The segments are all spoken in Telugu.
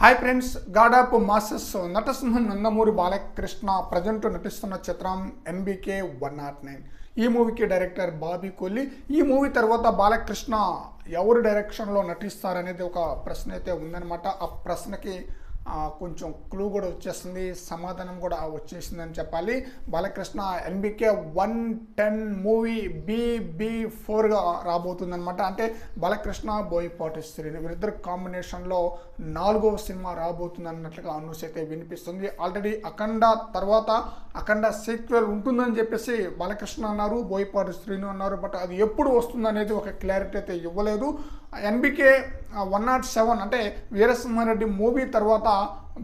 Hi friends god of masses నటసింహం Nandamuri Balakrishna present నటిస్తున్న చిత్రం ఎంబీకే వన్ నాట్ నైన్ ఈ మూవీకి డైరెక్టర్ బాబీ కొల్లి ఈ మూవీ తర్వాత బాలకృష్ణ ఎవరు డైరెక్షన్లో నటిస్తారనేది ఒక ప్రశ్న అయితే ఉందన్నమాట. ఆ ప్రశ్నకి కొంచెం క్లూ కూడా వచ్చేస్తుంది సమాధానం కూడా వచ్చేసిందని చెప్పాలి. Balakrishna NBK one ten movie BB ఫోర్గా రాబోతుందన్నమాట. అంటే బాలకృష్ణ బోయపాటి శ్రీ వీరిద్దరు కాంబినేషన్లో నాలుగో సినిమా రాబోతుంది అన్నట్లుగా న్యూస్ అయితే వినిపిస్తుంది. ఆల్రెడీ అఖండ తర్వాత అఖండ సీక్వెల్ ఉంటుందని చెప్పేసి బాలకృష్ణ అన్నారు బోయపాటి శ్రీను అన్నారు బట్ అది ఎప్పుడు వస్తుంది అనేది ఒక క్లారిటీ అయితే ఇవ్వలేదు. ఎన్బికే వన్ నాట్ సెవెన్ అంటే వీరసింహారెడ్డి మూవీ తర్వాత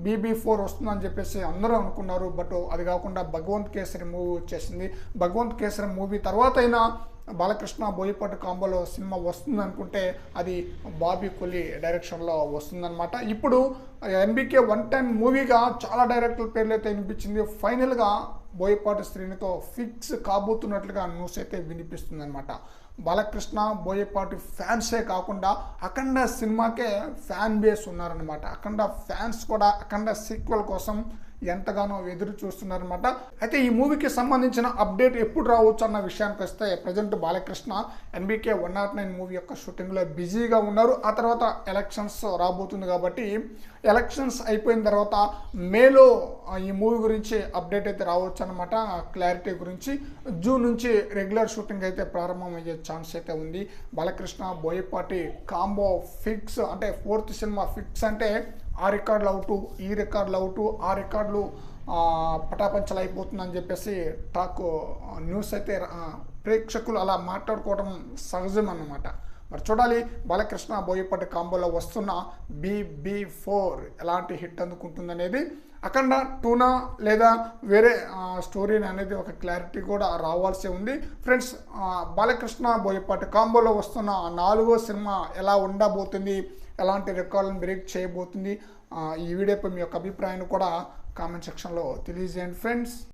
బీబీ ఫోర్ వస్తుందని చెప్పేసి అందరూ అనుకున్నారు. బట్ అది కాకుండా భగవంత్ కేసరి మూవీ వచ్చేసింది. భగవంత్ కేసరి మూవీ తర్వాత అయినా బాలకృష్ణ బోయపాటి కాంబోలో సినిమా వస్తుంది అనుకుంటే అది బాబీ కొలి డైరెక్షన్లో వస్తుందన్నమాట. ఇప్పుడు ఎన్బికే వన్ టెన్ మూవీగా చాలా డైరెక్టర్ పేర్లు అయితే వినిపించింది. ఫైనల్గా బోయపాటి శ్రేణితో ఫిక్స్ కాబోతున్నట్లుగా న్యూస్ అయితే వినిపిస్తుంది బాలకృష్ణ బోయపాటి ఫ్యాన్సే కాకుండా అఖండ సినిమాకే ఫ్యాన్ బేస్ ఉన్నారనమాట అఖండ ఫ్యాన్స్ కూడా అఖండ సీక్వెల్ కోసం ఎంతగానో ఎదురు చూస్తున్నారనమాట అయితే ఈ మూవీకి సంబంధించిన అప్డేట్ ఎప్పుడు రావచ్చు అన్న విషయానికి వస్తే present Balakrishna NBK one nought nine movie యొక్క షూటింగ్లో బిజీగా ఉన్నారు. ఆ తర్వాత ఎలక్షన్స్ రాబోతుంది కాబట్టి ఎలక్షన్స్ అయిపోయిన తర్వాత మేలో ఈ మూవీ గురించి అప్డేట్ అయితే రావచ్చు అనమాట క్లారిటీ గురించి జూన్ నుంచి రెగ్యులర్ షూటింగ్ అయితే ప్రారంభమయ్యే ఛాన్స్ అయితే ఉంది. బాలకృష్ణ బోయపాటి కాంబో ఫిక్స్ అంటే ఫోర్త్ సినిమా ఫిక్స్ అంటే ఆ రికార్డులు అవుటు ఈ రికార్డులు అవుటు ఆ రికార్డులు పటాపంచలు అయిపోతుందని చెప్పేసి టాక్ న్యూస్ అయితే ప్రేక్షకులు అలా మాట్లాడుకోవడం సహజం అన్నమాట. మరి చూడాలి బాలకృష్ణ బోయపాటి కాంబోలో వస్తున్న బీబీ ఫోర్ ఎలాంటి హిట్ అందుకుంటుందనేది. అఖండ టూనా లేదా వేరే స్టోరీ అనేది ఒక క్లారిటీ కూడా రావాల్సి ఉంది. ఫ్రెండ్స్ బాలకృష్ణ బోయపాటి కాంబోలో వస్తున్న నాలుగో సినిమా ఎలా ఉండబోతుంది ఎలాంటి రికార్డులను బ్రేక్ చేయబోతుంది ఈ వీడియోపై మీ యొక్క అభిప్రాయాన్ని కూడా కామెంట్ సెక్షన్లో తెలియజేయండి. ఫ్రెండ్స్